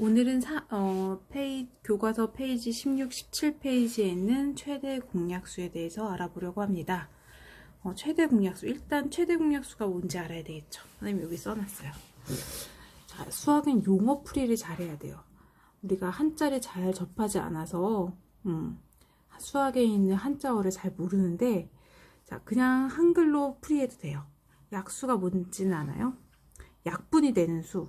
오늘은 사, 어, 페이, 교과서 페이지 16, 17페이지에 있는 최대 공약수에 대해서 알아보려고 합니다. 어, 최대 공약수. 일단 최대 공약수가 뭔지 알아야 되겠죠. 선생님 여기 써놨어요. 자, 수학은 용어 풀이를 잘해야 돼요. 우리가 한자를 잘 접하지 않아서, 음, 수학에 있는 한자어를 잘 모르는데, 자, 그냥 한글로 풀이해도 돼요. 약수가 뭔지는 알아요? 약분이 되는 수.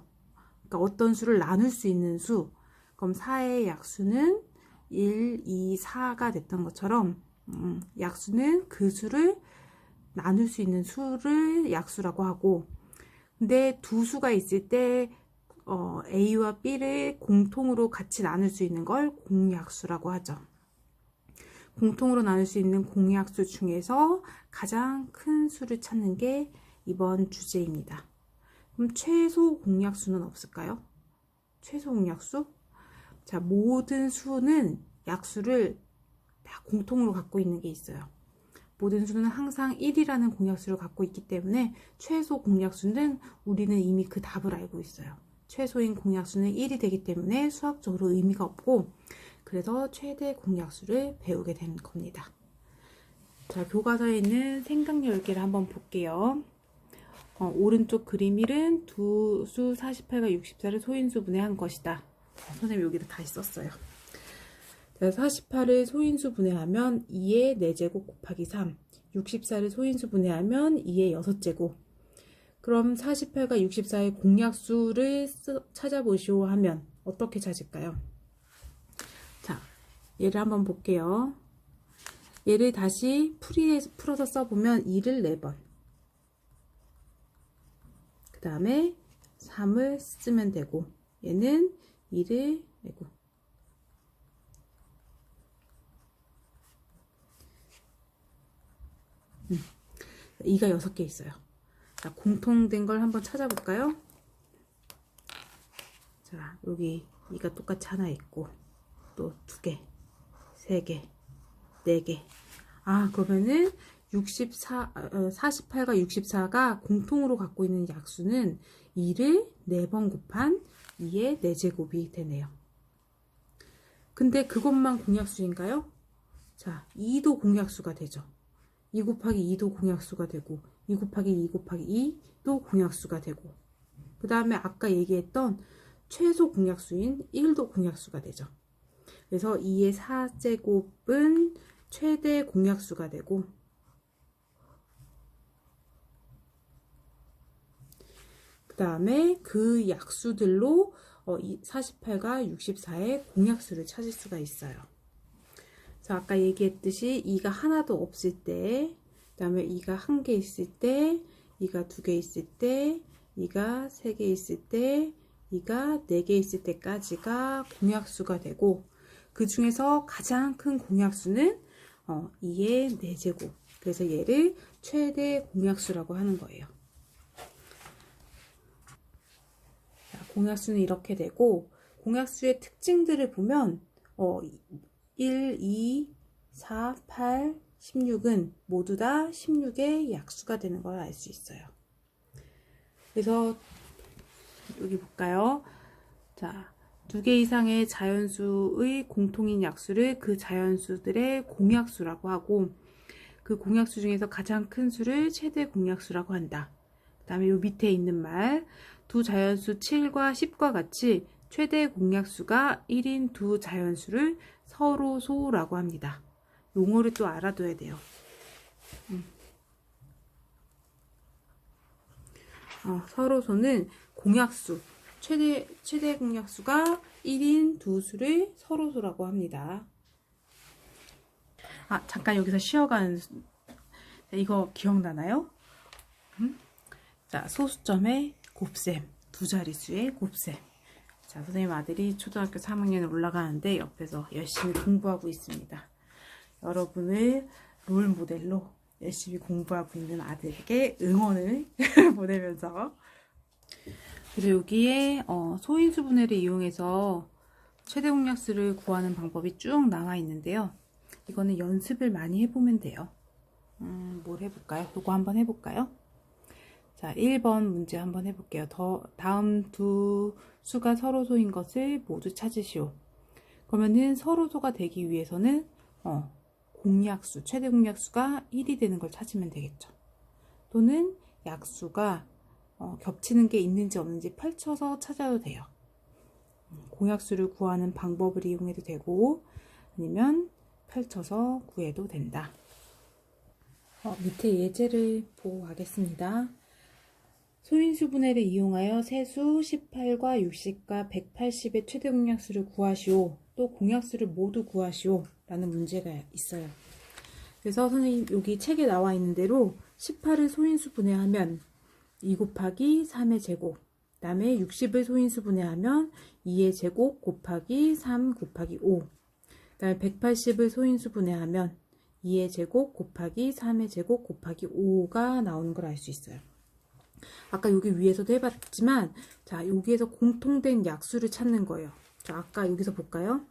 그러니까 어떤 수를 나눌 수 있는 수. 그럼 4의 약수는 1, 2, 4가 됐던 것처럼 음, 약수는 그 수를 나눌 수 있는 수를 약수라고 하고 근데 두 수가 있을 때 어, A와 B를 공통으로 같이 나눌 수 있는 걸 공약수라고 하죠. 공통으로 나눌 수 있는 공약수 중에서 가장 큰 수를 찾는 게 이번 주제입니다. 그럼 최소 공약수는 없을까요? 최소 공약수? 자, 모든 수는 약수를 다 공통으로 갖고 있는 게 있어요. 모든 수는 항상 1이라는 공약수를 갖고 있기 때문에 최소 공약수는 우리는 이미 그 답을 알고 있어요. 최소인 공약수는 1이 되기 때문에 수학적으로 의미가 없고 그래서 최대 공약수를 배우게 된 겁니다. 자, 교과서에 있는 생각 열개를 한번 볼게요. 어, 오른쪽 그림 1은 두 수 48과 64를 소인수 분해 한 것이다. 어, 선생님 여기다 다시 썼어요. 자, 48을 소인수 분해하면 2의 4제곱 곱하기 3, 64를 소인수 분해하면 2의 6제곱. 그럼 48과 64의 공약수를 쓰- 찾아보시오 하면 어떻게 찾을까요? 자, 얘를 한번 볼게요. 얘를 다시 풀이해서 풀어서 써보면 2를 4번. 그 다음에 3을 쓰면 되고, 얘는 2를 내고, 2가 6개 있어요. 자, 공통된 걸 한번 찾아볼까요? 자, 여기 2가 똑같이 하나 있고, 또 2개, 3개, 4개. 아, 그러면은 64, 어, 48과 64가 공통으로 갖고 있는 약수는 2를 4번 곱한 2의 4제곱이 되네요. 근데 그것만 공약수인가요? 자, 2도 공약수가 되죠. 2 곱하기 2도 공약수가 되고 2 곱하기 2 곱하기 2도 공약수가 되고 그 다음에 아까 얘기했던 최소 공약수인 1도 공약수가 되죠. 그래서 2의 4제곱은 최대 공약수가 되고 다음에 그 약수들로 48과 64의 공약수를 찾을 수가 있어요. 자, 아까 얘기했듯이 2가 하나도 없을 때, 그 다음에 2가 한 개 있을 때, 2가 두 개 있을 때, 2가 세 개 있을 때, 2가 네 개 있을 때까지가 공약수가 되고, 그 중에서 가장 큰 공약수는 어, 2의 4제곱. 그래서 얘를 최대 공약수라고 하는 거예요. 공약수는 이렇게 되고, 공약수의 특징들을 보면, 어, 1, 2, 4, 8, 16은 모두 다 16의 약수가 되는 걸 알 수 있어요. 그래서 여기 볼까요? 자, 두 개 이상의 자연수의 공통인 약수를 그 자연수들의 공약수라고 하고 그 공약수 중에서 가장 큰 수를 최대 공약수라고 한다. 그 다음에 요 밑에 있는 말, 두 자연수 7과 10과 같이 최대 공약수가 1인 두 자연수를 서로 소라고 합니다. 용어를 또 알아둬야 돼요. 음. 어, 서로소는 공약수, 최대, 최대 공약수가 1인 두 수를 서로소라고 합니다. 아, 잠깐 여기서 쉬어가는, 수- 이거 기억나나요? 음? 자, 소수점의 곱셈, 두 자릿수의 곱셈. 자, 선생님 아들이 초등학교 3학년에 올라가는데 옆에서 열심히 공부하고 있습니다. 여러분을 롤 모델로 열심히 공부하고 있는 아들에게 응원을 보내면서 그래서 여기에 어, 소인수 분해를 이용해서 최대 공약수를 구하는 방법이 쭉 나와 있는데요. 이거는 연습을 많이 해보면 돼요. 음, 뭘 해볼까요? 이거 한번 해볼까요? 자, 1번 문제 한번 해볼게요. 더, 다음 두 수가 서로소인 것을 모두 찾으시오. 그러면은 서로소가 되기 위해서는, 어, 공약수, 최대 공약수가 1이 되는 걸 찾으면 되겠죠. 또는 약수가 어, 겹치는 게 있는지 없는지 펼쳐서 찾아도 돼요. 음, 공약수를 구하는 방법을 이용해도 되고, 아니면 펼쳐서 구해도 된다. 어, 밑에 예제를 보고 가겠습니다. 소인수 분해를 이용하여 세수 18과 60과 180의 최대 공약수를 구하시오. 또 공약수를 모두 구하시오. 라는 문제가 있어요. 그래서 선생님 여기 책에 나와 있는 대로 18을 소인수 분해하면 2 곱하기 3의 제곱 그 다음에 60을 소인수 분해하면 2의 제곱 곱하기 3 곱하기 5 그다음에 180을 소인수 분해하면 2의 제곱 곱하기 3의 제곱 곱하기 5가 나오는 걸 알 수 있어요. 아까 여기 위에서도 해봤지만 자 여기에서 공통된 약수를 찾는 거예요. 자 아까 여기서 볼까요?